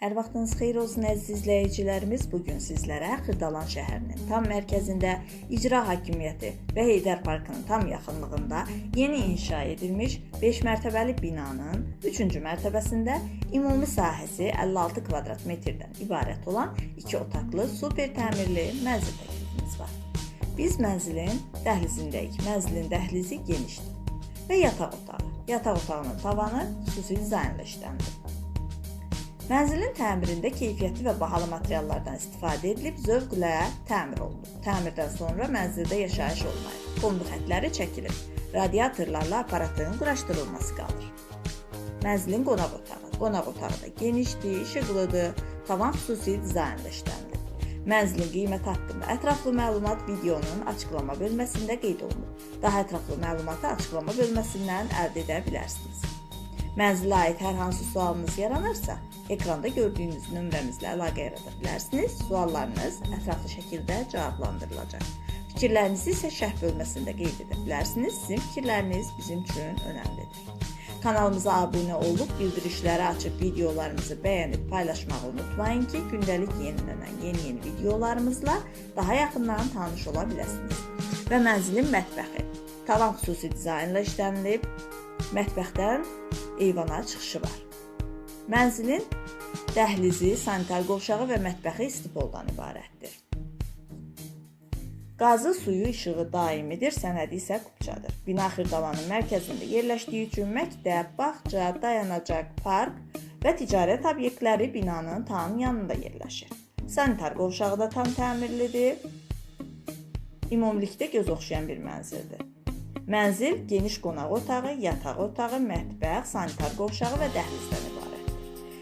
Hər vaxtınız xeyir olsun əziz izləyicilərimiz. Bu gün sizlərə Xırdalan şəhərinin tam mərkəzində icra hakimiyyəti və Heydər Parkının tam yaxınlığında yeni inşa edilmiş 5 mərtəbəli binanın 3-cü mərtəbəsində ümumi sahəsi 56 kvadrat metrdən ibarət olan 2 otaqlı super təmirli mənzil təklifimiz var. Biz mənzilin dəhlizindəyik. Mənzilin dəhlizi genişdir və yataq otağı. Yataq otağının tavanı xüsusi dizaynla işləndirilib. Mənzilin təmirində keyfiyyətli və bahalı materiallardan istifadə edilib zövqlə təmir olunub. Təmirdən sonra mənzildə yaşayış olmayıb. Qondu xətləri çəkilib. Radiatorlarla aparatın quraşdırılması qalır. Mənzilin qonaq otağı. Qonaq otağı da genişdir, işıqlıdır, tavan xüsusi dizaynla işlənilib. Mənzilin qiyməti haqqında ətraflı məlumat videonun açıqlama bölməsində qeyd olunub. Daha ətraflı məlumatı açıqlama bölməsindən əldə edə bilərsiniz. Mənzilə aid hər hansı sualınız yaranırsa, ekranda gördüyünüz nömrəmizlə əlaqə yarada bilərsiniz. Suallarınız ətraflı şəkildə cavablandırılacaq. Fikirlərinizi isə şərh bölməsində qeyd edə bilərsiniz. Sizin fikirləriniz bizim üçün önəmlidir. Kanalımıza abunə olub, bildirişləri açıb videolarımızı bəyənib paylaşmağı unutmayın ki, gündəlik yenilənən yeni-yeni videolarımızla daha yaxından tanış ola biləsiniz. Və mənzilin mətbəxi tavan xüsusi dizaynla işlənilib. Mətbəxdən eyvana çıxışı var. Mənzilin dəhlizi, sanitar qovşağı və mətbəxi istipoldan ibarətdir. Qazı, suyu, işığı daimidir, sənədi isə kupçadır. Bina Xırdalanın mərkəzində yerləşdiyi üçün məktəb, bağça, dayanacaq, park və ticarət obyektləri binanın tam yanında yerləşir. Sanitar qovşağı da tam təmirlidir. Ümumilikdə göz oxşayan bir mənzildir. Mənzil geniş qonaq otağı, yataq otağı, mətbəx, sanitar qovşağı və dəhlizdən ibarətdir.